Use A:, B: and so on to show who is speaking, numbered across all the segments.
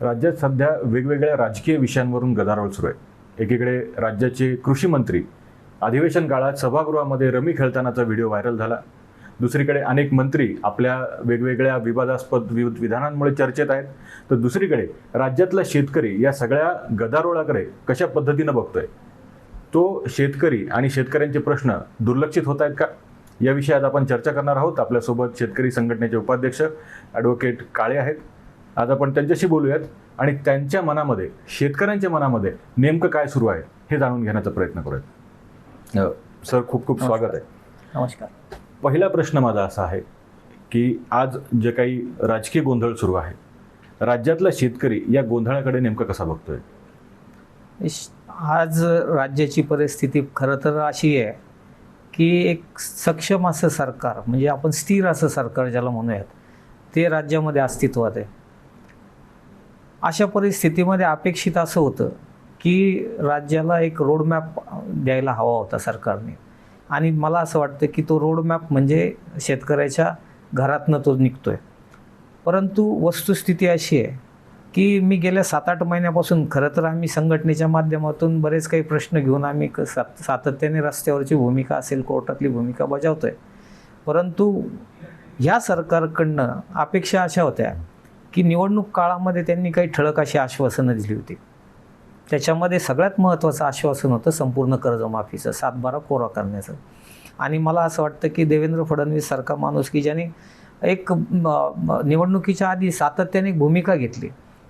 A: राज्यात सध्या वेगवेगळ्या राजकीय विषयांवरून गदारोळ सुरू आहे. एकीकडे राज्याचे कृषी मंत्री अधिवेशन काळात सभागृहामध्ये रमी खेळतानाचा व्हिडिओ व्हायरल झाला. दुसरीकडे अनेक मंत्री आपल्या वेगवेगळ्या विवादास्पद विविध विधानांमुळे चर्चेत आहेत. तर दुसरीकडे राज्यातला शेतकरी या सगळ्या गदारोळाकडे कशा पद्धतीनं बघतोय? तो शेतकरी आणि शेतकऱ्यांचे प्रश्न दुर्लक्षित होत आहेत का? या विषयात आपण चर्चा करणार आहोत. आपल्यासोबत शेतकरी संघटनेचे उपाध्यक्ष ॲडव्होकेट काळे आहेत. आज आपण त्यांच्याशी बोलूयात आणि त्यांच्या मनामध्ये शेतकऱ्यांच्या मनामध्ये नेमकं काय सुरू आहे हे जाणून घेण्याचा प्रयत्न करूयात. सर खूप खूप स्वागत आहे.
B: नमस्कार.
A: पहिला प्रश्न माझा असा आहे की आज जे काही राजकीय गोंधळ सुरू आहे राज्यातला शेतकरी या गोंधळाकडे नेमकं कसा बघतोय?
B: आज राज्याची परिस्थिती खरं तर अशी आहे की एक सक्षम असं सरकार म्हणजे आपण स्थिर असं सरकार ज्याला म्हणूयात ते राज्यामध्ये अस्तित्वात आहे. अशा परिस्थितीमध्ये अपेक्षित असं होतं की राज्याला एक रोडमॅप द्यायला हवा होता सरकारने. आणि मला असं वाटतं की तो रोडमॅप म्हणजे शेतकऱ्याच्या घरातनं तो निघतो आहे परंतु वस्तुस्थिती अशी आहे की मी गेल्या सात आठ महिन्यापासून खरं तर आम्ही संघटनेच्या माध्यमातून बरेच काही प्रश्न घेऊन आम्ही क- सात सातत्याने रस्त्यावरची भूमिका असेल कोर्टातली भूमिका बजावतो आहे परंतु ह्या सरकारकडनं अपेक्षा अशा होत्या की निवडणूक काळामध्ये त्यांनी काही ठळक अशी आश्वासनं दिली होती. त्याच्यामध्ये सगळ्यात महत्त्वाचं आश्वासन होतं संपूर्ण कर्जमाफीचं सातबारा कोरा करण्याचं. आणि मला असं वाटतं की देवेंद्र फडणवीस सारखा माणूस की ज्याने एक निवडणुकीच्या आधी सातत्याने एक भूमिका घेतली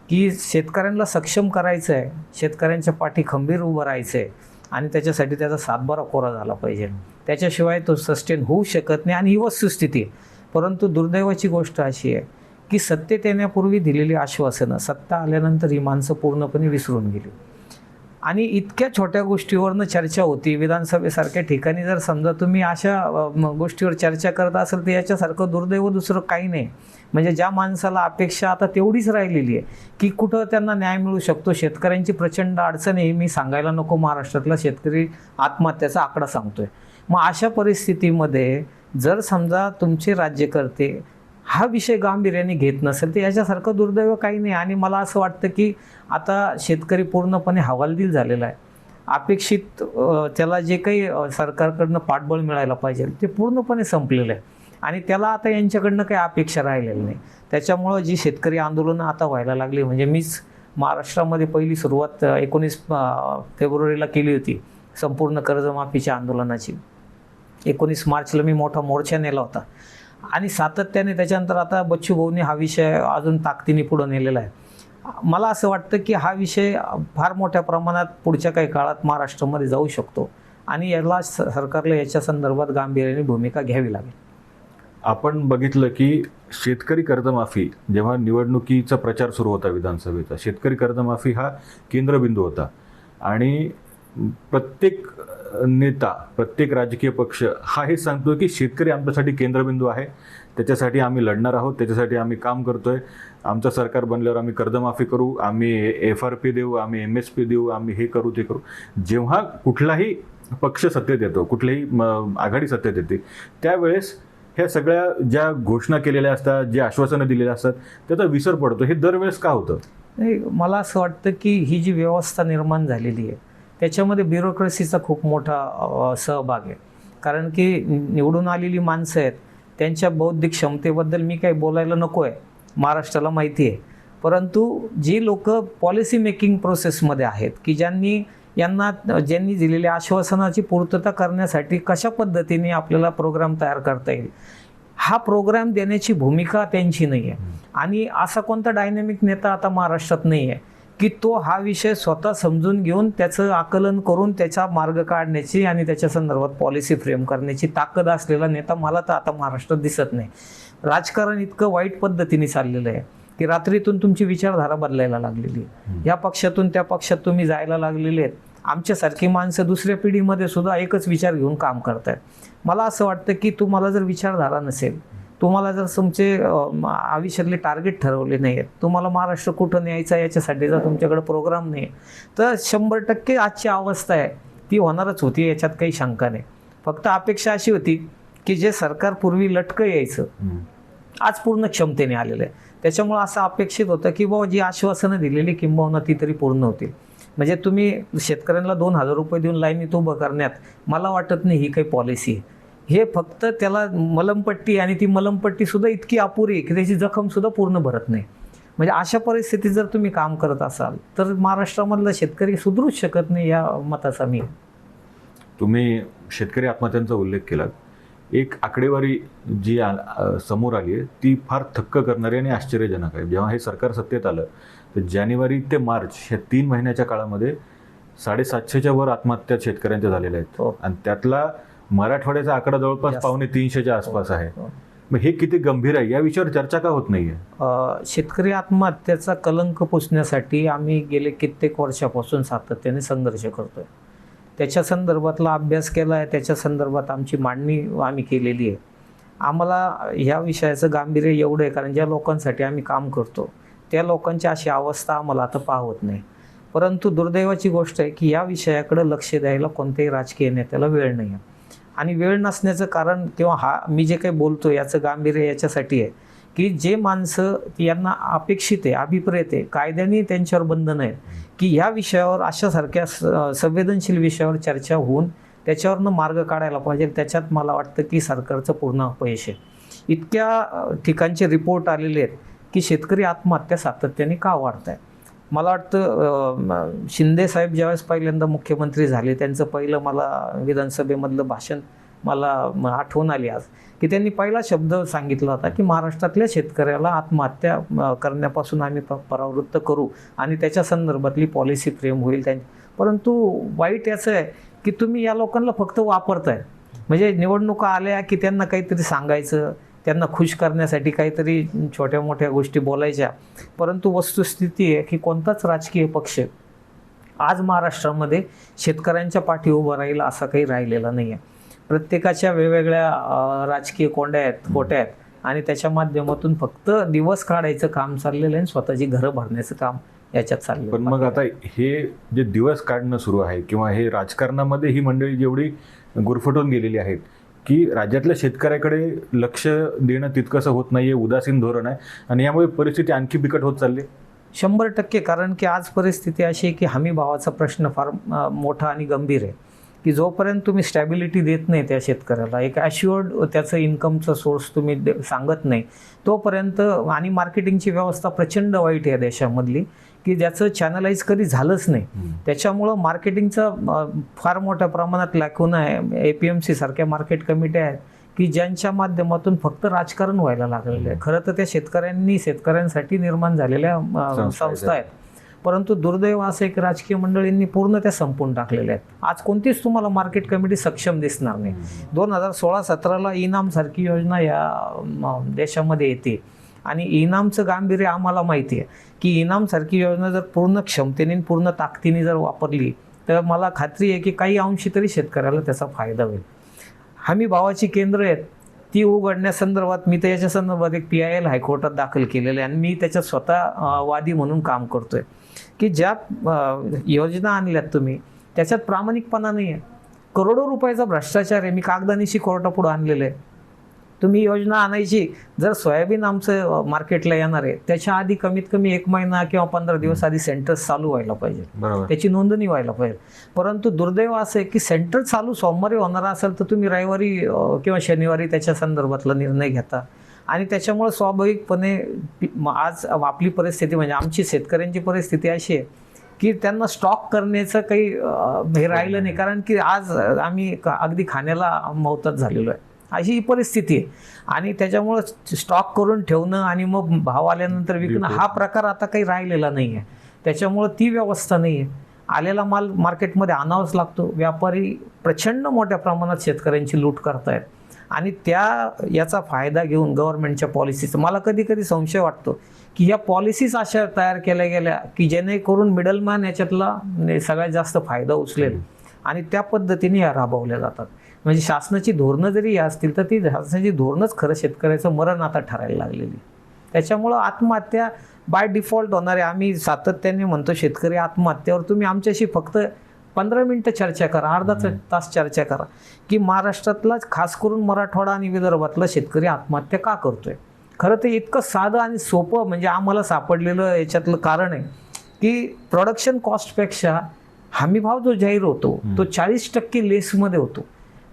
B: की शेतकऱ्यांना सक्षम करायचं आहे शेतकऱ्यांच्या पाठी खंबीर उभं राहायचं आहे आणि त्याच्यासाठी त्याचा सातबारा कोरा झाला पाहिजे. त्याच्याशिवाय तो सस्टेन होऊ शकत नाही आणि ही वस्तुस्थिती आहे. परंतु दुर्दैवाची गोष्ट अशी आहे की सत्तेत येण्यापूर्वी दिलेली आश्वासनं सत्ता आल्यानंतर ही माणसं पूर्णपणे विसरून गेली. आणि इतक्या छोट्या गोष्टीवरनं चर्चा होती. विधानसभेसारख्या ठिकाणी जर समजा तुम्ही अशा म, गोष्टीवर चर्चा करत असाल तर याच्यासारखं दुर्दैव दुसरं काही नाही. म्हणजे ज्या माणसाला अपेक्षा आता तेवढीच राहिलेली आहे की कुठं त्यांना न्याय मिळू शकतो शेतकऱ्यांची प्रचंड अडचण आहे मी सांगायला नको महाराष्ट्रातला शेतकरी आत्महत्याचा आकडा सांगतोय. मग अशा परिस्थितीमध्ये जर समजा तुमचे राज्यकर्ते हा विषय गांभीर्याने घेत नसेल तर याच्यासारखं दुर्दैव काही नाही. आणि मला असं वाटतं की आता शेतकरी पूर्णपणे हवालदिल झालेला आहे. अपेक्षित त्याला जे काही सरकारकडनं पाठबळ मिळायला पाहिजे ते पूर्णपणे संपलेलं आहे. आणि त्याला आता यांच्याकडनं काही अपेक्षा राहिलेली नाही. त्याच्यामुळं जी शेतकरी आंदोलनं आता व्हायला लागली म्हणजे मीच महाराष्ट्रामध्ये पहिली सुरुवात एकोणीस फेब्रुवारीला केली होती संपूर्ण कर्जमाफीच्या आंदोलनाची. एकोणीस मार्चला मी मोठा मोर्चा नेला होता. आणि सातत्याने त्याच्यानंतर आता बच्चू भाऊनी हा विषय अजून ताकदीने पुढं नेलेला आहे. मला असं वाटतं की हा विषय फार मोठ्या प्रमाणात पुढच्या काही काळात महाराष्ट्रामध्ये जाऊ शकतो आणि याला स- सरकारला याच्या संदर्भात गांभीर्याने भूमिका घ्यावी लागेल.
A: आपण बघितलं की शेतकरी कर्जमाफी जेव्हा निवडणुकीचा प्रचार सुरू होता विधानसभेचा शेतकरी कर्जमाफी हा केंद्रबिंदू होता. आणि प्रत्येक नेता प्रत्येक राजकीय पक्ष हा हे सांगतो की शेतकरी आमच्यासाठी केंद्रबिंदू आहे. त्याच्यासाठी आम्ही लढणार आहोत त्याच्यासाठी आम्ही काम करतोय. आमचं सरकार बनल्यावर आम्ही कर्जमाफी करू आम्ही एफ आर पी देऊ आम्ही एम एस पी देऊ आम्ही हे करू ते करू. जेव्हा कुठलाही पक्ष सत्तेत येतो कुठलीही म, आघाडी सत्तेत येते त्यावेळेस ह्या सगळ्या ज्या घोषणा केलेल्या असतात जे आश्वासनं दिलेल्या असतात त्याचा विसर पडतो. हे दरवेळेस का होतं?
B: नाही मला असं वाटतं की ही जी व्यवस्था निर्माण झालेली आहे त्याच्यामध्ये ब्युरोक्रेसीचा खूप मोठा सहभाग आहे. कारण की निवडून आलेली माणसं आहेत त्यांच्या बौद्धिक क्षमतेबद्दल मी काही बोलायला नको आहे महाराष्ट्राला माहिती आहे. परंतु जी लोक पॉलिसी मेकिंग प्रोसेसमध्ये आहेत की ज्यांनी यांना ज्यांनी दिलेल्या आश्वासनाची पूर्तता करण्यासाठी कशा पद्धतीने आपल्याला प्रोग्राम तयार करता येईल हा प्रोग्राम देण्याची भूमिका त्यांची नाही आहे आणि असा कोणता डायनॅमिक नेता आता महाराष्ट्रात नाही आहे की तो हा विषय स्वतः समजून घेऊन त्याचं आकलन करून त्याचा मार्ग काढण्याची आणि त्याच्या संदर्भात पॉलिसी फ्रेम करण्याची ताकद असलेला नेता मला तर आता महाराष्ट्रात दिसत नाही. राजकारण इतकं वाईट पद्धतीने चाललेलं आहे की रात्रीतून तुमची विचारधारा बदलायला लागलेली आहे. या पक्षातून त्या पक्षात तुम्ही जायला लागलेले आहेत. आमच्यासारखी माणसं दुसऱ्या पिढीमध्ये सुद्धा एकच विचार घेऊन काम करतायत. मला असं वाटतं की तुम्हाला जर विचारधारा नसेल तुम्हाला जर तुमचे आयुष्यातले टार्गेट ठरवले नाही आहेत तुम्हाला महाराष्ट्र कुठं न्यायचा याच्यासाठी जर तुमच्याकडे प्रोग्राम नाही तर शंभर टक्के आजची अवस्था आहे ती होणारच होती याच्यात काही शंका नाही. फक्त अपेक्षा अशी होती की जे सरकार पूर्वी लटकं यायचं आज पूर्ण क्षमतेने आलेलं आहे. त्याच्यामुळं असं अपेक्षित होतं की बाबा जी आश्वासनं दिलेली किंबहुना ती तरी पूर्ण होतील. म्हणजे तुम्ही शेतकऱ्यांना दोन हजार रुपये देऊन लाईनीत उभं करण्यात मला वाटत नाही ही काही पॉलिसी आहे. हे फक्त त्याला मलमपट्टी आणि ती मलमपट्टी सुद्धा इतकी अपुरी की त्याची जखम सुद्धा पूर्ण भरत नाही म्हणजे अशा परिस्थितीत जर तुम्ही काम करत असाल तर महाराष्ट्रामधला शेतकरी सुधरूच शकत नाही या मताचा मी.
A: तुम्ही शेतकरी आत्महत्यांचा उल्लेख केलात एक आकडेवारी जी आ- समोर आली आहे ती फार थक्क करणारी आणि आश्चर्यजनक आहे जेव्हा हे सरकार सत्तेत आलं तर जानेवारी ते मार्च या तीन महिन्याच्या काळामध्ये साडेसातशेच्या वर आत्महत्या शेतकऱ्यांच्या झालेल्या आहेत
B: हो.
A: आणि त्यातला मराठवाड्याचा आकडा जवळपास. पावणे तीनशेच्या आसपास आहे.
B: हो.
A: मग हे किती गंभीर आहे? या विषयावर चर्चा का होत नाहीये?
B: शेतकरी आत्महत्येचा कलंक पुसण्यासाठी आम्ही गेले कित्येक वर्षापासून सातत्याने संघर्ष करतोय. त्याच्या संदर्भातला अभ्यास केला आहे त्याच्या संदर्भात आमची मांडणी आम्ही केलेली आहे. आम्हाला ह्या विषयाचं गांभीर्य एवढं आहे कारण ज्या लोकांसाठी आम्ही काम करतो त्या लोकांची अशी अवस्था आम्हाला आता पाहत नाही. परंतु दुर्दैवाची गोष्ट आहे की या विषयाकडे लक्ष द्यायला कोणत्याही राजकीय नेत्याला वेळ नाही आहे आणि वेळ नसण्याचं कारण किंवा हा मी जे काही बोलतो याचं गांभीर्य याच्यासाठी आहे की जे माणसं यांना अपेक्षित आहे अभिप्रेत आहे कायद्याने त्यांच्यावर बंधन आहेत की ह्या विषयावर अशासारख्या स- संवेदनशील विषयावर चर्चा होऊन त्याच्यावरनं मार्ग काढायला पाहिजे. त्याच्यात मला वाटतं की सरकारचं पूर्ण अपयश आहे. इतक्या ठिकाणचे रिपोर्ट आलेले आहेत की शेतकरी आत्महत्या सातत्याने का वाढत आहे मला वाटतं शिंदे साहेब ज्यावेळेस पहिल्यांदा मुख्यमंत्री झाले त्यांचं पहिलं मला विधानसभेमधलं भाषण मला आठवण आली आज की त्यांनी पहिला शब्द सांगितला होता की महाराष्ट्रातल्या शेतकऱ्याला आत्महत्या करण्यापासून आम्ही प- परावृत्त करू आणि त्याच्या संदर्भातली पॉलिसी फ्रेम होईल त्यांची परंतु वाईट याचं आहे की तुम्ही या लोकांना फक्त वापरताय. म्हणजे निवडणुका आल्या की त्यांना काहीतरी सांगायचं त्यांना खुश करण्यासाठी काहीतरी छोट्या मोठ्या गोष्टी बोलायच्या. परंतु वस्तुस्थिती आहे की कोणताच राजकीय पक्ष आज महाराष्ट्रामध्ये शेतकऱ्यांच्या पाठी उभं राहील असा काही राहिलेला नाही आहे प्रत्येकाच्या वेगवेगळ्या राजकीय कोंड्या आहेत कोट्या आहेत आणि त्याच्या माध्यमातून फक्त दिवस काढायचं काम चाललेलं आहे स्वतःची घरं भरण्याचं काम याच्यात चाललेलं
A: पण मग आता हे जे दिवस काढणं सुरू आहे किंवा हे राजकारणामध्ये ही मंडळी जेवढी गुरफटून गेलेली आहेत की राज्यातल्या शेतकऱ्याकडे लक्ष देणं तितकंसं होत नाही आहे उदासीन धोरण आहे. आणि यामुळे परिस्थिती आणखी बिकट होत चालली.
B: शंभर टक्के कारण की आज परिस्थिती अशी आहे की हमी भावाचा प्रश्न फार मोठा आणि गंभीर आहे. की जोपर्यंत तुम्ही स्टॅबिलिटी देत नाही त्या शेतकऱ्याला एक ॲश्युअर्ड त्याचं इन्कमचा सोर्स तुम्ही दे- सांगत नाही तोपर्यंत आणि मार्केटिंगची व्यवस्था प्रचंड वाईट आहे देशामधली. की ज्याचं चॅनलाइज कधी झालंच नाही. त्याच्यामुळं मार्केटिंगचा फार मोठ्या प्रमाणात लॅकून आहे. ए पी एम सी सारख्या मार्केट कमिट्या आहेत की ज्यांच्या माध्यमातून फक्त राजकारण व्हायला लागलेलं आहे. खरं तर त्या शेतकऱ्यांनी शेतकऱ्यांसाठी निर्माण झालेल्या
A: संस्था
B: आहेत. परंतु दुर्दैव असं एक राजकीय मंडळींनी पूर्ण त्या संपून टाकलेल्या आहेत. आज कोणतीच तुम्हाला मार्केट कमिटी सक्षम दिसणार नाही. दोन हजार सोळा सतराला इनाम सारखी योजना या देशामध्ये येते. आणि इनामचं गांभीर्य आम्हाला माहिती आहे. की इनाम सारखी योजना जर पूर्ण क्षमतेने पूर्ण ताकदीने जर वापरली तर मला खात्री आहे की काही अंशी तरी शेतकऱ्याला त्याचा फायदा होईल. हमी भावाची केंद्र आहेत ती उघडण्यासंदर्भात मी तर याच्या संदर्भात एक पी आय एल हायकोर्टात दाखल केलेलं आहे आणि मी त्याच्यात स्वतः वादी म्हणून काम करतोय. की ज्या योजना आणल्यात तुम्ही त्याच्यात प्रामाणिकपणा नाही आहे करोडो रुपयाचा भ्रष्टाचार आहे. मी कागदानीशी कोर्टापुढं आणलेलं आहे. तुम्ही योजना आणायची. जर सोयाबीन आमचं मार्केटला येणार आहे त्याच्या आधी कमीत कमी एक महिना किंवा पंधरा दिवस आधी सेंटर्स चालू व्हायला पाहिजे. त्याची नोंदणी व्हायला पाहिजे. परंतु दुर्दैव असं आहे की सेंटर चालू सोमवारी होणार असेल तर तुम्ही रविवारी किंवा शनिवारी त्याच्या संदर्भातला निर्णय घेता. आणि त्याच्यामुळे स्वाभाविकपणे आज आपली परिस्थिती म्हणजे आमची शेतकऱ्यांची परिस्थिती अशी आहे की त्यांना स्टॉक करण्याचं काही हे राहिलं नाही. कारण की आज आम्ही अगदी खाण्याला मौतात झालेलो आहे. अशी ही परिस्थिती आहे. आणि त्याच्यामुळं स्टॉक करून ठेवणं आणि मग भाव आल्यानंतर विकणं हा प्रकार आता काही राहिलेला नाही आहे त्याच्यामुळं ती व्यवस्था नाही आहे आलेला माल मार्केटमध्ये आणावाच लागतो. व्यापारी प्रचंड मोठ्या प्रमाणात शेतकऱ्यांची लूट करतायत. आणि त्या याचा फायदा घेऊन गव्हर्नमेंटच्या पॉलिसीचा मला कधी कधी संशय वाटतो की या पॉलिसीज अशा तयार केल्या गेल्या की जेणेकरून मिडलमॅन याच्यातला सगळ्यात जास्त फायदा उचलेल. आणि त्या पद्धतीने या राबवल्या जातात. म्हणजे शासनाची धोरणं जरी या असतील तर ती शासनाची धोरणंच खरं शेतकऱ्याचं मरण आता ठरायला लागलेली. त्याच्यामुळं आत्महत्या बाय डिफॉल्ट होणारे आम्ही सातत्याने म्हणतो शेतकरी आत्महत्यावर तुम्ही आमच्याशी फक्त पंधरा मिनटं चर्चा करा अर्धा तास चर्चा करा. की महाराष्ट्रातला खास करून मराठवाडा आणि विदर्भातला शेतकरी आत्महत्या का करतोय? खरं तर इतकं साधं आणि सोपं म्हणजे आम्हाला सापडलेलं याच्यातलं कारण आहे की प्रोडक्शन कॉस्टपेक्षा हमी भाव जो जाहीर होतो तो चाळीस टक्के लेसमध्ये होतो.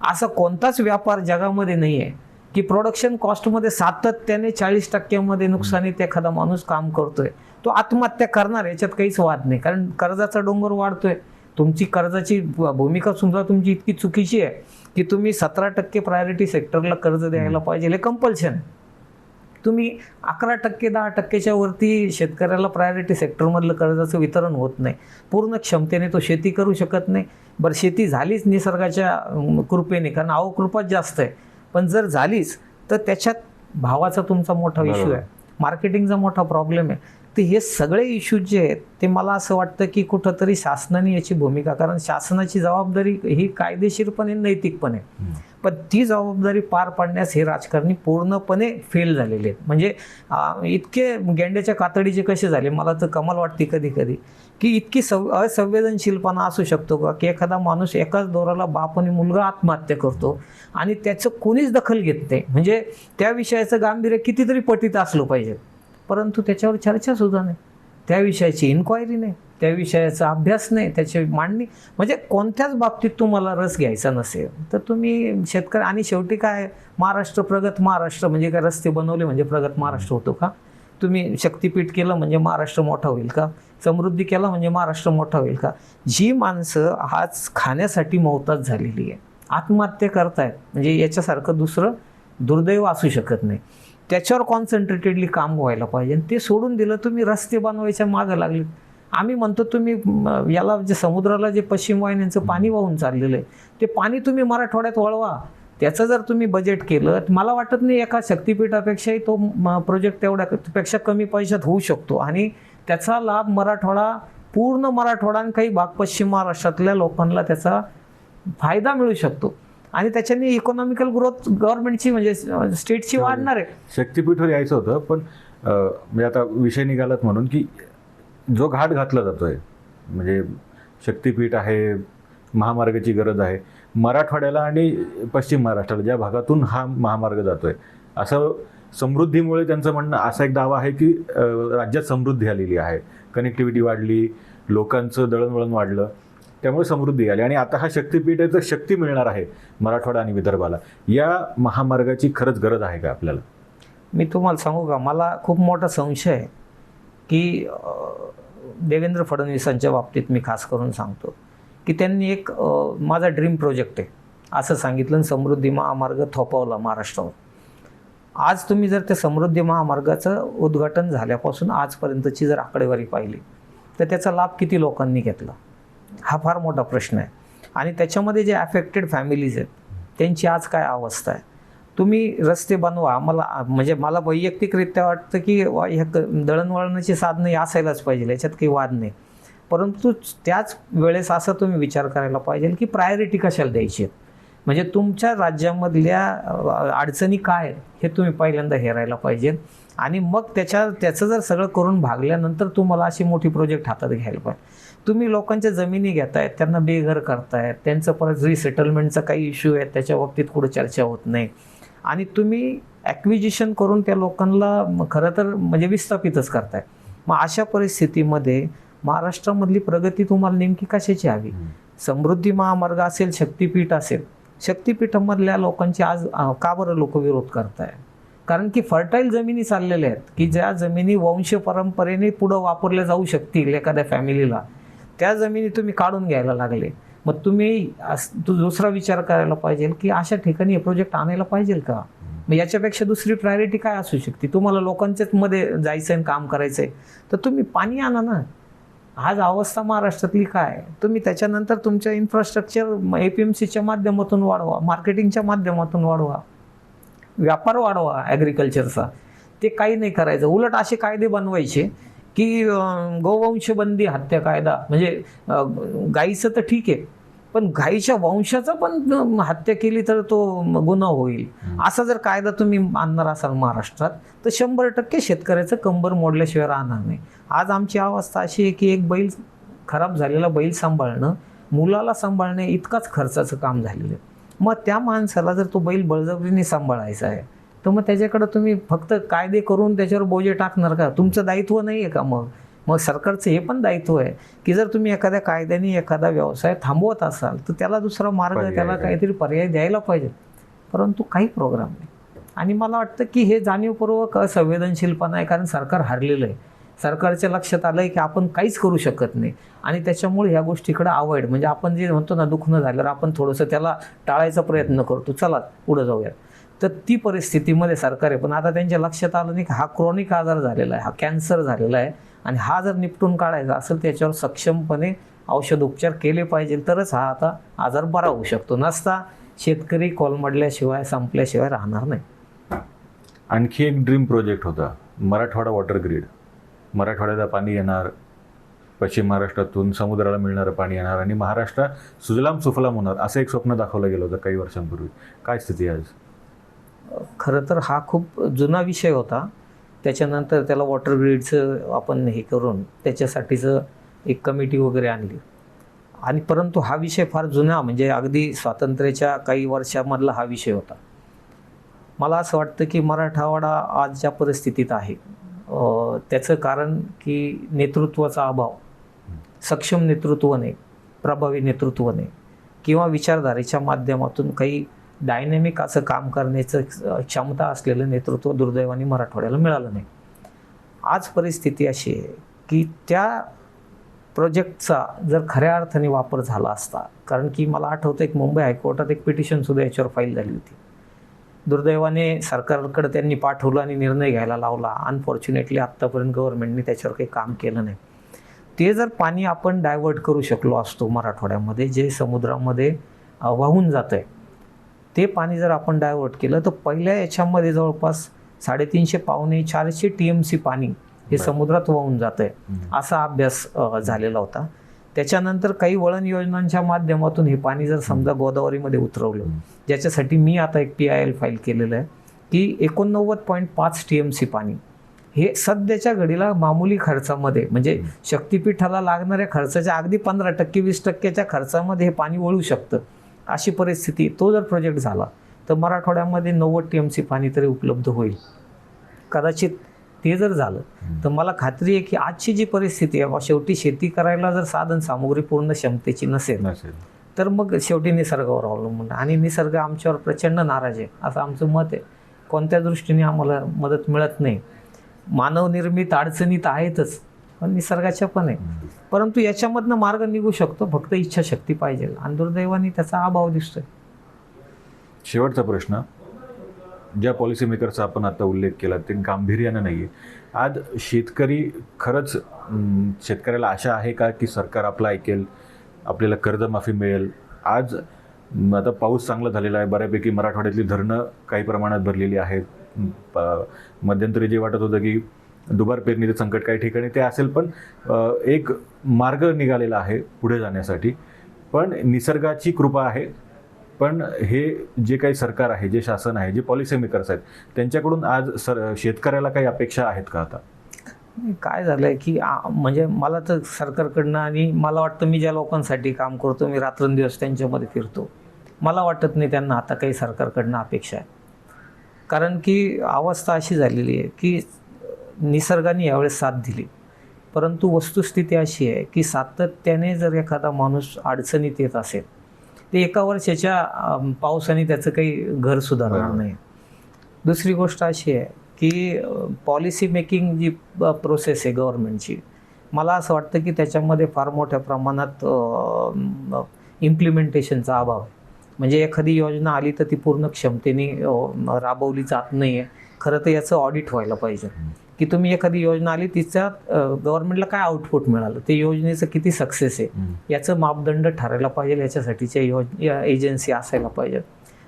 B: असा कोणताच व्यापार जगामध्ये नाही आहे की प्रोडक्शन कॉस्टमध्ये सातत्याने चाळीस टक्क्यामध्ये नुकसानीत एखादा माणूस काम करतोय. तो आत्महत्या करणार याच्यात काहीच वाद नाही. कारण कर्जाचा डोंगर वाढतोय. तुमची कर्जाची भूमिका सुद्धा तुमची इतकी चुकीची आहे की तुम्ही सतरा टक्के प्रायोरिटी सेक्टरला कर्ज द्यायला पाहिजे. हे कंपल्शन तुम्ही अकरा टक्के दहा टक्क्याच्या वरती शेतकऱ्याला प्रायोरिटी सेक्टरमधलं कर्जाचं वितरण होत नाही. पूर्ण क्षमतेने तो शेती करू शकत नाही. बरं शेती झालीच निसर्गाच्या कृपेने कारण अवकृपाच जास्त आहे. पण जर झालीच तर त्याच्यात भावाचा तुमचा मोठा इश्यू. आहे. मार्केटिंगचा मोठा प्रॉब्लेम आहे. तर हे सगळे इश्यू जे आहेत ते मला असं वाटतं की कुठंतरी शासनाने याची भूमिका कारण शासनाची जबाबदारी ही कायदेशीरपणे नैतिकपणे. पण ती जबाबदारी पार पाडण्यास हे राजकारणी पूर्णपणे फेल झालेले आहेत. म्हणजे इतके गेंड्याच्या कातडीचे कसे झाले? मला तर कमाल वाटते कधी कधी की इतकी सव असंवेदनशीलपणा असू शकतो का? की एखादा माणूस एकाच दोराला बाप आणि मुलगा आत्महत्या करतो आणि त्याचं कोणीच दखल घेत नाही. म्हणजे त्या विषयाचं गांभीर्य कितीतरी पटीत असलं पाहिजे. परंतु त्याच्यावर चर्चासुद्धा नाही. त्या विषयाची इन्क्वायरी नाही त्या विषयाचा अभ्यास नाही त्याची मांडणी. म्हणजे कोणत्याच बाबतीत तुम्हाला रस घ्यायचा नसेल तर तुम्ही शेतकरी आणि शेवटी काय महाराष्ट्र प्रगत महाराष्ट्र म्हणजे काय रस्ते बनवले म्हणजे प्रगत महाराष्ट्र होतो का? तुम्ही शक्तीपीठ केलं म्हणजे महाराष्ट्र मोठा होईल का? समृद्धी केला म्हणजे महाराष्ट्र मोठा होईल का? जी माणसं आज खाण्यासाठी मोहताज झालेली आहे आत्महत्या करतायत म्हणजे याच्यासारखं दुसरं दुर्दैव असू शकत नाही. त्याच्यावर कॉन्सन्ट्रेटेडली काम व्हायला पाहिजे. आणि ते सोडून दिलं तुम्ही रस्ते बनवायच्या मागं लागले. आम्ही म्हणतो तुम्ही याला जे समुद्राला जे पश्चिम वाहिन्यांचं पाणी वाहून चाललेलं आहे ते पाणी तुम्ही मराठवाड्यात वळवा. त्याचं जर तुम्ही बजेट केलं तर मला वाटत नाही एका शक्तीपीठापेक्षाही तो प्रोजेक्ट तेवढ्यापेक्षा कमी पैशात होऊ शकतो. आणि त्याचा लाभ मराठवाडा पूर्ण मराठवाडा आणि काही भाग पश्चिम महाराष्ट्रातल्या लोकांना त्याचा फायदा मिळू शकतो. आणि त्याच्याने इकॉनॉमिकल ग्रोथ गव्हर्नमेंटची म्हणजे स्टेटची वाढणार आहे.
A: शक्तीपीठवर यायचं होतं पण म्हणजे आता विषय निघालात म्हणून की जो घाट घातला जातोय म्हणजे शक्तीपीठ आहे महामार्गाची गरज आहे मराठवाड्याला आणि पश्चिम महाराष्ट्राला ज्या भागातून हा महामार्ग जातोय असं समृद्धीमुळे त्यांचं म्हणणं असा एक दावा आहे की राज्यात समृद्धी आलेली आहे. कनेक्टिव्हिटी वाढली लोकांचं दळणवळण वाढलं. त्यामुळे समृद्धी आली. आणि आता हा शक्तीपीठ आहे तर शक्ती मिळणार आहे मराठवाडा आणि विदर्भाला. या महामार्गाची खरंच गरज आहे का आपल्याला?
B: मी तुम्हाला सांगू का? मला खूप मोठा संशय आहे की देवेंद्र फडणवीसांच्या बाबतीत मी खास करून सांगतो की त्यांनी एक माझा ड्रीम प्रोजेक्ट आहे. असं सांगितलं समृद्धी महामार्ग थोपवला महाराष्ट्रावर. आज तुम्ही जर त्या समृद्धी महामार्गाचं उद्घाटन झाल्यापासून आजपर्यंतची जर आकडेवारी पाहिली तर त्याचा लाभ किती लोकांनी घेतला? हा फार मोठा प्रश्न आहे. आणि त्याच्यामध्ये जे अफेक्टेड फॅमिलीज आहेत त्यांची आज काय अवस्था आहे? तुम्ही रस्ते बनवा मला म्हणजे मला वैयक्तिकरित्या वाटतं की वा- ह्या क- दळणवळणाची साधनं असायलाच पाहिजे याच्यात काही वाद नाही. परंतु त्याच वेळेस असं तुम्ही विचार करायला पाहिजे की प्रायोरिटी कशाला द्यायची? आहेत म्हणजे तुमच्या राज्यामधल्या अडचणी काय हे तुम्ही पहिल्यांदा हेरायला पाहिजे. आणि मग त्याच्या त्याचं जर सगळं करून भागल्यानंतर तुम्हाला अशी मोठी प्रोजेक्ट हातात घ्यायला पाहिजे. तुम्ही लोकांच्या जमिनी घेतायत त्यांना बेघर करतायत त्यांचं परत रिसेटलमेंटचा काही इश्यू आहे त्याच्या बाबतीत कुठं चर्चा होत नाही. आणि तुम्ही ॲक्विजिशन करून त्या लोकांना खरं तर म्हणजे विस्थापितच करताय मग अशा परिस्थितीमध्ये महाराष्ट्रामधली प्रगती तुम्हाला नेमकी कशाची हवी? समृद्धी महामार्ग असेल शक्तीपीठ असेल शक्तीपीठामधल्या लोकांची आज का बरं लोक विरोध करताय कारण की फर्टाईल जमिनी चाललेल्या आहेत की ज्या जमिनी वंश परंपरेने पुढं वापरल्या जाऊ शकतील एखाद्या फॅमिलीला त्या जमिनी तुम्ही काढून घ्यायला लागले. मग तुम्ही तू दुसरा विचार करायला पाहिजे की अशा ठिकाणी हे प्रोजेक्ट आणायला पाहिजे का? मग याच्यापेक्षा दुसरी प्रायोरिटी काय असू शकते? तुम्हाला लोकांच्याच मध्ये जायचं आणि काम करायचं आहे तर तुम्ही पाणी आणा ना. आज अवस्था महाराष्ट्रातली काय? तुम्ही त्याच्यानंतर तुमच्या इन्फ्रास्ट्रक्चर ए पी एम सीच्या माध्यमातून वाढवा मार्केटिंगच्या माध्यमातून वाढवा. व्यापार वाढवा ॲग्रिकल्चरचा ते काही नाही करायचं. उलट असे कायदे बनवायचे की अं, गोवंश बंदी हत्या कायदा म्हणजे गाईचं तर ठीक आहे पण गाईच्या वंशाचा पण हत्या केली तर तो गुन्हा होईल. असा जर कायदा तुम्ही आणणार असाल महाराष्ट्रात तर शंभर टक्के शेतकऱ्याचं कंबर मोडल्याशिवाय राहणार नाही. आज आमची अवस्था अशी आहे की एक बैल खराब झालेला बैल सांभाळणं मुलाला सांभाळणे इतकाच खर्चाचं काम झालेलं आहे. मग त्या माणसाला जर तो बैल बळजबरीने सांभाळायचा आहे तर मग त्याच्याकडे तुम्ही फक्त कायदे करून त्याच्यावर बोजे टाकणार का? तुमचं दायित्व नाही आहे का मग? मग सरकारचं हे पण दायित्व आहे की जर तुम्ही एखाद्या कायद्याने एखादा व्यवसाय थांबवत असाल तर त्याला दुसरा मार्ग त्याला. काहीतरी पर्याय द्यायला पाहिजे. परंतु काही प्रोग्राम नाही. आणि मला वाटतं की हे जाणीवपूर्वक असंवेदनशीलपणा आहे कारण सरकार हारलेलं आहे. सरकारच्या लक्षात आलं आहे की आपण काहीच करू शकत नाही. आणि त्याच्यामुळे ह्या गोष्टीकडे अवॉइड म्हणजे आपण जे म्हणतो ना दुखणं झाल्यावर आपण थोडंसं त्याला टाळायचा प्रयत्न करतो. चला पुढे जाऊया तर ती परिस्थितीमध्ये सरकार आहे. पण आता त्यांच्या लक्षात आलं नाही की हा क्रॉनिक आजार झालेला आहे हा कॅन्सर झालेला आहे. आणि हा जर निपटून काढायचा असेल त्याच्यावर सक्षमपणे औषधोपचार केले पाहिजे. तरच हा आता आजार बरा होऊ शकतो. नसता शेतकरी कोलमडल्याशिवाय संपल्याशिवाय राहणार नाही.
A: आणखी एक ड्रीम प्रोजेक्ट होता मराठवाडा वॉटर ग्रीड. मराठवाड्याला पाणी येणार पश्चिम महाराष्ट्रातून समुद्राला मिळणारं पाणी येणार आणि महाराष्ट्र सुजलाम सुफलाम होणार असं एक स्वप्न दाखवलं गेलं होतं काही वर्षांपूर्वी. काय स्थिती आहे आज?
B: खरं तर हा खूप जुना विषय होता. त्याच्यानंतर त्याला वॉटर ग्रीडचं आपण हे करून त्याच्यासाठीचं एक कमिटी वगैरे आणली. आणि परंतु हा विषय फार जुना म्हणजे अगदी स्वातंत्र्याच्या काही वर्षामधला हा विषय होता. मला असं वाटतं की मराठावाडा आज ज्या परिस्थितीत आहे त्याचं कारण की नेतृत्वाचा अभाव सक्षम नेतृत्व नाही प्रभावी नेतृत्व नाही किंवा विचारधारेच्या माध्यमातून काही डायनॅमिक असं काम करण्याचं क्षमता असलेलं नेतृत्व दुर्दैवाने मराठवाड्याला मिळालं नाही. आज परिस्थिती अशी आहे की त्या प्रोजेक्टचा जर खऱ्या अर्थाने वापर झाला असता कारण की मला आठवतं एक मुंबई हायकोर्टात एक पिटिशनसुद्धा याच्यावर फाईल झाली होती. दुर्दैवाने सरकारकडे त्यांनी पाठवलं आणि निर्णय घ्यायला लावला. अनफॉर्च्युनेटली आत्तापर्यंत गव्हर्नमेंटने त्याच्यावर काही काम केलं नाही. ते जर पाणी आपण डायव्हर्ट करू शकलो असतो मराठवाड्यामध्ये जे समुद्रामध्ये वाहून जातं आहे ते पाणी जर आपण डायव्हर्ट केलं तर पहिल्या याच्यामध्ये जवळपास साडेतीनशे पावणे चारशे टी एम सी पाणी हे. समुद्रात वाहून जातं आहे असा अभ्यास झालेला होता. त्याच्यानंतर काही वळण योजनांच्या माध्यमातून हे पाणी जर समजा गोदावरीमध्ये उतरवलं ज्याच्यासाठी मी आता एक पी आय एल फाईल केलेलं आहे की एकोणनव्वद पॉईंट पाच टी एम सी पाणी हे सध्याच्या घडीला मामूली खर्चामध्ये म्हणजे शक्तिपीठाला लागणाऱ्या खर्चाच्या अगदी पंधरा टक्के वीस टक्क्याच्या खर्चामध्ये हे पाणी वळू शकतं. अशी परिस्थिती तो जर प्रोजेक्ट झाला तर मराठवाड्यामध्ये नव्वद टी एम सी पाणी तरी उपलब्ध होईल. कदाचित ते जर झालं तर मला खात्री आहे की आजची जी परिस्थिती आहे बा शेवटी शेती करायला जर साधन सामुग्री पूर्ण क्षमतेची नसेल तर मग शेवटी निसर्गावर अवलंबून. आणि निसर्ग आमच्यावर प्रचंड नाराज आहे असं आमचं मत आहे. कोणत्या दृष्टीने आम्हाला मदत मिळत नाही. मानवनिर्मित अडचणी तर आहेतच पण निसर्गाच्या पण आहे. परंतु याच्यामधनं मार्ग निघू शकतो. फक्त इच्छाशक्ती पाहिजे. आणि दुर्दैवाने त्याचा अभाव दिसतोय.
A: शेवटचा प्रश्न. ज्या पॉलिसी मेकरचा आपण आता उल्लेख केला ते गांभीर्यानं नाही आहे आज शेतकरी खरंच शेतकऱ्याला आशा आहे का की सरकार आपलं ऐकेल आपल्याला कर्जमाफी मिळेल? आज आता पाऊस चांगला झालेला आहे. बऱ्यापैकी मराठवाड्यातली धरणं काही प्रमाणात भरलेली आहेत. प- मध्यंतरी जे वाटत होतं की दुबार पेरणीचं संकट काही ठिकाणी ते असेल पण एक मार्ग निघालेला आहे पुढे जाण्यासाठी. पण निसर्गाची कृपा आहे. पण हे जे काही सरकार आहे जे शासन आहे जे पॉलिसी मेकर्स आहेत त्यांच्याकडून आज सर शेतकऱ्याला काही अपेक्षा आहेत का आता?
B: काय झालंय की आ- म्हणजे मला तर सरकारकडनं आणि मला वाटतं मी ज्या लोकांसाठी काम करतो मी रात्रंदिवस त्यांच्यामध्ये फिरतो. मला वाटत नाही त्यांना आता काही सरकारकडनं अपेक्षा आहे. कारण की अवस्था अशी झालेली आहे की निसर्गाने यावेळेस साथ दिली. परंतु वस्तुस्थिती अशी आहे की सातत्याने जर एखादा माणूस अडचणीत येत असेल ते एका वर्षाच्या पावसाने त्याचं काही घर सुधारणार. नाही. दुसरी गोष्ट अशी आहे की पॉलिसी मेकिंग जी प्रोसेस आहे गव्हर्नमेंटची मला असं वाटतं की त्याच्यामध्ये फार मोठ्या प्रमाणात इम्प्लिमेंटेशनचा अभाव आहे. म्हणजे एखादी योजना आली तर ती पूर्ण क्षमतेने राबवली जात नाही आहे खरं तर याचं ऑडिट व्हायला पाहिजे. की तुम्ही एखादी योजना आली तिच्यात गव्हर्नमेंटला काय आउटपुट मिळालं? ते योजनेचं किती सक्सेस आहे? याचं मापदंड ठरायला पाहिजे याच्यासाठीच्या योज या एजन्सी असायला पाहिजेत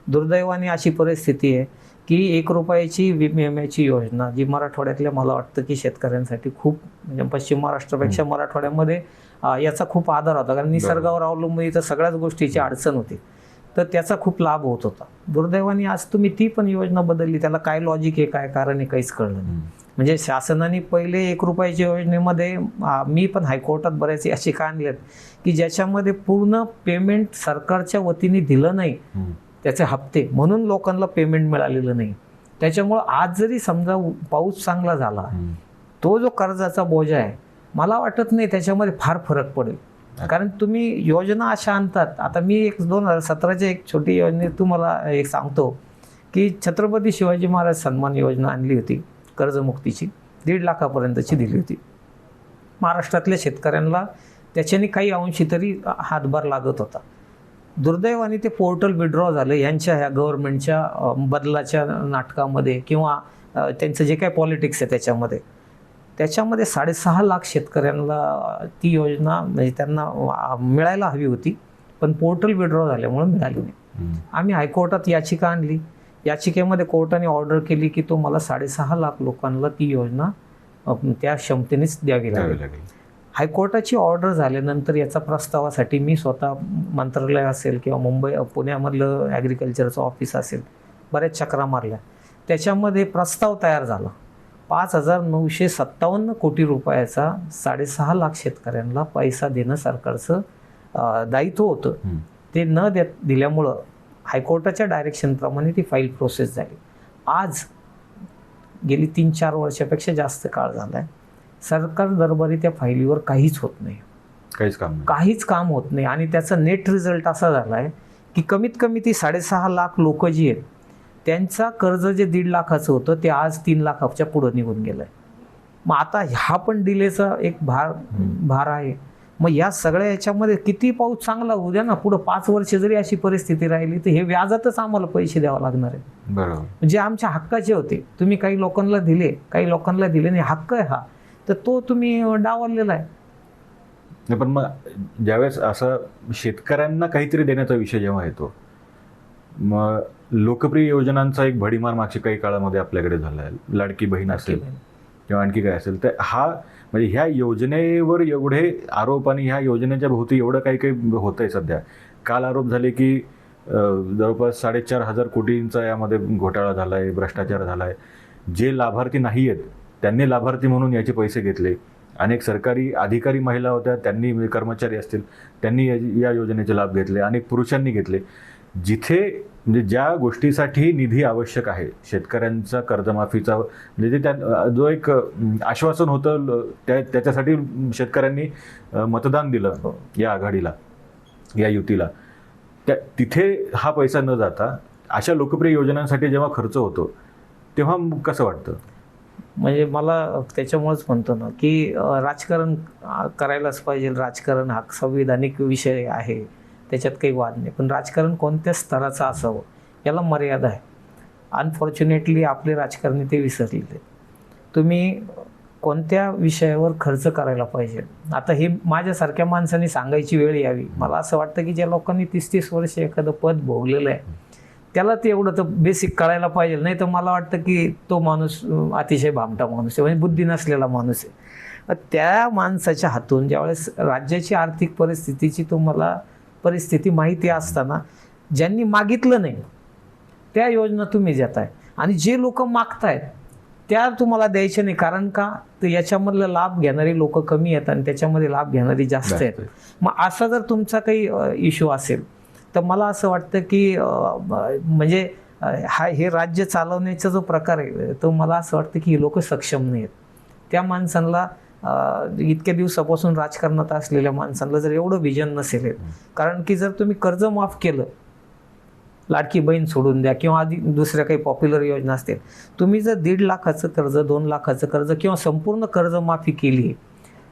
B: दुर्दैवाने अशी परिस्थिती आहे की एक रुपयाची विम्याची योजना जी मराठवाड्यातल्या मला वाटतं की शेतकऱ्यांसाठी खूप म्हणजे पश्चिम महाराष्ट्रापेक्षा मराठवाड्यामध्ये याचा खूप आधार होता. कारण निसर्गावर अवलंबून इथं सगळ्याच गोष्टीची अडचण होती. तर त्याचा खूप लाभ होत होता. दुर्दैवाने आज तुम्ही ती पण योजना बदलली. त्याला काय लॉजिक आहे काय कारण आहे काहीच कळलं नाही. म्हणजे शासनाने पहिले एक रुपयाच्या योजनेमध्ये मी पण हायकोर्टात बऱ्याच याचिका आणल्यात की ज्याच्यामध्ये पूर्ण पेमेंट सरकारच्या वतीने दिलं नाही त्याचे हप्ते. म्हणून लोकांना पेमेंट मिळालेलं नाही. त्याच्यामुळं आज जरी समजा पाऊस चांगला झाला तो जो कर्जाचा बोजा आहे मला वाटत नाही त्याच्यामध्ये फार फरक पडेल. कारण तुम्ही योजना अशा आणतात. आता मी एक दोन हजार सतराच्या एक छोटी योजने तुम्हाला एक सांगतो की छत्रपती शिवाजी महाराज सन्मान योजना आणली होती. कर्जमुक्तीची दीड लाखापर्यंतची दिली होती. महाराष्ट्रातल्या शेतकऱ्यांना त्याच्याने काही अंशी तरी हातभार लागत होता. दुर्दैवाने ते पोर्टल विड्रॉ झालं. यांच्या ह्या गव्हर्नमेंटच्या बदलाच्या नाटकामध्ये किंवा त्यांचं जे काही पॉलिटिक्स आहे त्याच्यामध्ये. त्याच्यामध्ये साडेसहा लाख शेतकऱ्यांना ती योजना म्हणजे त्यांना मिळायला हवी होती. पण पोर्टल विड्रॉ झाल्यामुळे मिळाली नाही. आम्ही हायकोर्टात याचिका आणली. याचिकेमध्ये कोर्टाने ऑर्डर केली की तो मला साडेसहा लाख लोकांना ती योजना त्या क्षमतेनेच द्यावी लागेल. हायकोर्टाची ऑर्डर झाल्यानंतर याचा प्रस्तावासाठी मी स्वतः मंत्रालय असेल किंवा मुंबई पुण्यामधलं ॲग्रिकल्चरचं ऑफिस असेल बऱ्याच चक्रा मारल्या. त्याच्यामध्ये प्रस्ताव तयार झाला. पाच हजार नऊशे सत्तावन्न कोटी रुपयाचा साडेसहा लाख शेतकऱ्यांना पैसा देणं सरकारचं दायित्व होतं. ते न देत दिल्यामुळं हायकोर्टाच्या डायरेक्शनप्रमाणे ती फाईल प्रोसेस झाली. आज गेली तीन चार वर्षापेक्षा जास्त काळ झाला आहे सरकार दरबारी त्या फाईलीवर काहीच होत नाही.
A: काहीच काम
B: काहीच काम होत नाही. आणि त्याचा नेट रिझल्ट असा झाला आहे की कमीत कमी ती साडेसहा लाख लोक जी आहेत त्यांचा कर्ज जे दीड लाखाचं होतं ते आज तीन लाखाच्या पुढं निघून गेलं आहे मग आता ह्या पण डिलेचा एक भार भार आहे. मग या सगळ्या याच्यामध्ये किती पाऊस चांगला होऊ द्या ना पुढं पाच वर्ष जरी अशी परिस्थिती राहिली तर हे व्याजातच आम्हाला पैसे द्यावे लागणार आहे.
A: बरोबर.
B: म्हणजे आमच्या हक्काचे होते तुम्ही काही लोकांना दिले काही लोकांना दिले नाही हक्क आहे हा तर तो तुम्ही डावललेला आहे.
A: नाही पण मग ज्यावेळेस असं शेतकऱ्यांना काहीतरी देण्याचा विषय जेव्हा येतो मग लोकप्रिय योजनांचा एक भडीमार मागच्या काही काळामध्ये आपल्याकडे झाला आहे लाडकी बहीण असेल किंवा आणखी काय असेल तर हा म्हणजे ह्या योजनेवर एवढे आरोप आणि ह्या योजनेच्या भोवती एवढं काही काही होत आहे सध्या. काल आरोप झाले की जवळपास साडेचार हजार कोटींचा यामध्ये घोटाळा झाला आहे भ्रष्टाचार झाला आहे जे लाभार्थी नाही आहेत त्यांनी लाभार्थी म्हणून याचे पैसे घेतले. अनेक सरकारी अधिकारी महिला होत्या त्यांनी कर्मचारी असतील त्यांनी या योजनेचे लाभ घेतले. अनेक पुरुषांनी घेतले. जिथे म्हणजे ज्या गोष्टीसाठी निधी आवश्यक आहे शेतकऱ्यांचा कर्जमाफीचा म्हणजे ते त्या जो एक आश्वासन होतं ल- त्या त्याच्यासाठी शेतकऱ्यांनी मतदान दिलं या आघाडीला या युतीला. त्या तिथे हा पैसा न जाता अशा लोकप्रिय योजनांसाठी जेव्हा खर्च होतो तेव्हा कसं वाटतं?
B: म्हणजे मला त्याच्यामुळेच म्हणतो ना की राजकारण करायलाच पाहिजे. राजकारण हा संविधानिक विषय आहे. त्याच्यात काही वाद नाही. पण राजकारण कोणत्या स्तराचं असावं याला मर्यादा आहे. अनफॉर्च्युनेटली आपले राजकारणी ते विसरलेले. तुम्ही कोणत्या विषयावर खर्च करायला पाहिजे? आता हे माझ्यासारख्या माणसाने सांगायची वेळ यावी. मला असं वाटतं की ज्या लोकांनी तीस तीस वर्ष एखादं पद भोगलेलं आहे त्याला ते एवढं तर बेसिक कळायला पाहिजे. नाही तर मला वाटतं की तो माणूस अतिशय भामटा माणूस आहे. म्हणजे बुद्धी नसलेला माणूस आहे. त्या माणसाच्या हातून ज्यावेळेस राज्याची आर्थिक परिस्थितीची तुम्हाला परिस्थिती माहिती असताना ज्यांनी मागितलं नाही त्या योजना तुम्ही देताय आणि जे लोक मागतायत त्या तुम्हाला द्यायच्या नाही. कारण का? तर याच्यामधलं लाभ घेणारी लोक कमी आहेत आणि त्याच्यामध्ये लाभ घेणारी जास्त आहेत. मग असा जर तुमचा काही इश्यू असेल तर मला असं वाटतं की म्हणजे हा हे राज्य चालवण्याचा जो प्रकार आहे तो मला असं वाटतं की ही लोक सक्षम नाही आहेत त्या माणसांना इतक्या दिवसापासून राजकारणात असलेल्या माणसांना जर एवढं विजन नसेल कारण की जर तुम्ही कर्ज माफ केलं लाडकी बहीण सोडून द्या किंवा आधी दुसऱ्या काही पॉप्युलर योजना असतील तुम्ही जर दीड लाखाचं कर्ज दोन लाखाचं कर्ज किंवा संपूर्ण कर्जमाफी केली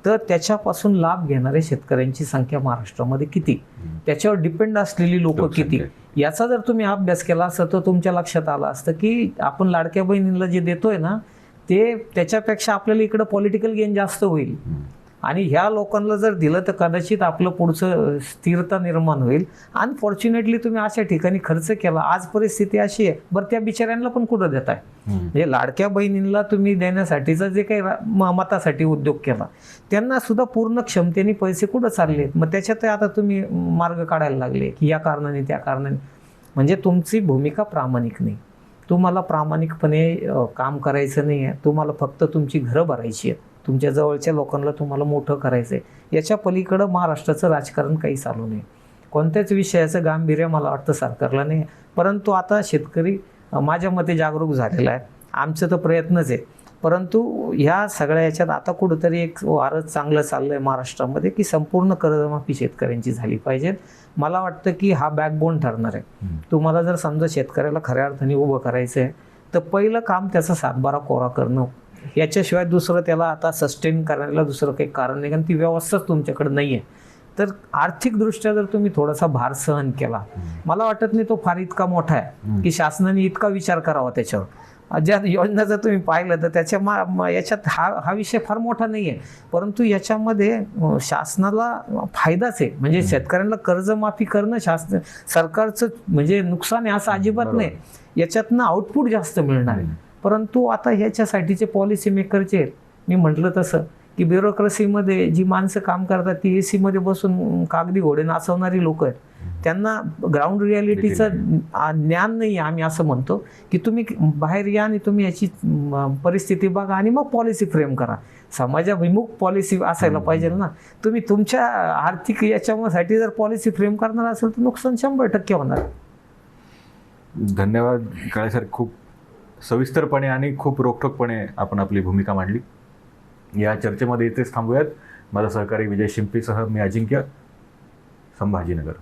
B: तर त्याच्यापासून लाभ घेणाऱ्या शेतकऱ्यांची संख्या महाराष्ट्रामध्ये किती त्याच्यावर डिपेंड असलेली लोक. किती याचा जर तुम्ही अभ्यास केला असता तर तुमच्या लक्षात आलं असतं की आपण लाडक्या बहिणीला जे देतोय ना ते त्याच्यापेक्षा आपल्याला इकडं पॉलिटिकल गेन जास्त होईल. आणि ह्या लोकांना जर दिलं तर कदाचित आपलं पुढचं स्थिरता निर्माण होईल. अनफॉर्च्युनेटली तुम्ही अशा ठिकाणी खर्च केला. आज परिस्थिती अशी आहे. बरं त्या बिचाऱ्यांना पण कुठं देताय म्हणजे लाडक्या बहिणींना तुम्ही देण्यासाठीचा जे काही मतासाठी उद्योग केला त्यांना सुद्धा पूर्ण क्षमतेने पैसे कुठं चालले? मग त्याच्यात आता तुम्ही मार्ग काढायला लागले की या कारणाने त्या कारणाने. म्हणजे तुमची भूमिका प्रामाणिक नाही. तुम्हाला प्रामाणिकपणे काम करायचं नाही आहे तुम्हाला फक्त तुमची घरं भरायची आहेत. तुमच्या जवळच्या लोकांना तुम्हाला मोठं करायचं आहे याच्या पलीकडं महाराष्ट्राचं राजकारण काही चालू नाही. कोणत्याच विषयाचं गांभीर्य मला वाटतं सरकारला नाही परंतु आता शेतकरी माझ्या मते जागरूक झालेला आहे. आमचं तर प्रयत्नच आहे. परंतु ह्या सगळ्या याच्यात आता कुठंतरी एक वारं चांगलं चाललं आहे महाराष्ट्रामध्ये की संपूर्ण कर्जमाफी शेतकऱ्यांची झाली पाहिजे. मला वाटतं की हा बॅकबोन ठरणार आहे. तुम्हाला जर समजा शेतकऱ्याला खऱ्या अर्थाने उभं करायचं आहे तर पहिलं काम त्याचा सातबारा कोरा करणं. याच्याशिवाय दुसरं त्याला आता सस्टेन करायला दुसरं काही कारण नाही कारण ती व्यवस्थाच तुमच्याकडे नाही आहे तर आर्थिकदृष्ट्या जर तुम्ही थोडासा भार सहन केला मला वाटत नाही तो फार इतका मोठा आहे की शासनाने इतका विचार करावा त्याच्यावर. ज्या योजना जर तुम्ही पाहिलं तर त्याच्या मा याच्यात हा हा विषय फार मोठा नाही आहे परंतु याच्यामध्ये शासनाला फायदाच आहे. म्हणजे शेतकऱ्यांना कर्जमाफी करणं शासन सरकारचं म्हणजे नुकसान आहे असं अजिबात. नाही. याच्यातनं आउटपुट जास्त मिळणार आहे. परंतु आता ह्याच्यासाठीचे पॉलिसी मेकरचे आहेत मी म्हटलं तसं की ब्युरोक्रेसीमध्ये जी माणसं काम करतात ती ए सीमध्ये बसून कागदी घोडे नाचवणारी लोक आहेत. त्यांना ग्राउंड रियालिटीचं ज्ञान नाही आहे आम्ही असं म्हणतो की तुम्ही बाहेर या आणि तुम्ही याची परिस्थिती बघा आणि मग पॉलिसी फ्रेम करा. समाजाभिमुख पॉलिसी असायला पाहिजे ना. तुम्ही तुमच्या आर्थिक याच्यासाठी जर पॉलिसी फ्रेम करणार असेल तर नुकसान शंभर टक्के होणार.
A: धन्यवाद काळे सर. खूप सविस्तरपणे आणि खूप रोखठोकपणे आपण आपली भूमिका मांडली. या चर्चेमध्ये इथेच थांबूयात. माझा सहकारी विजय शिंपीसह मी अजिंक्य संभाजीनगर.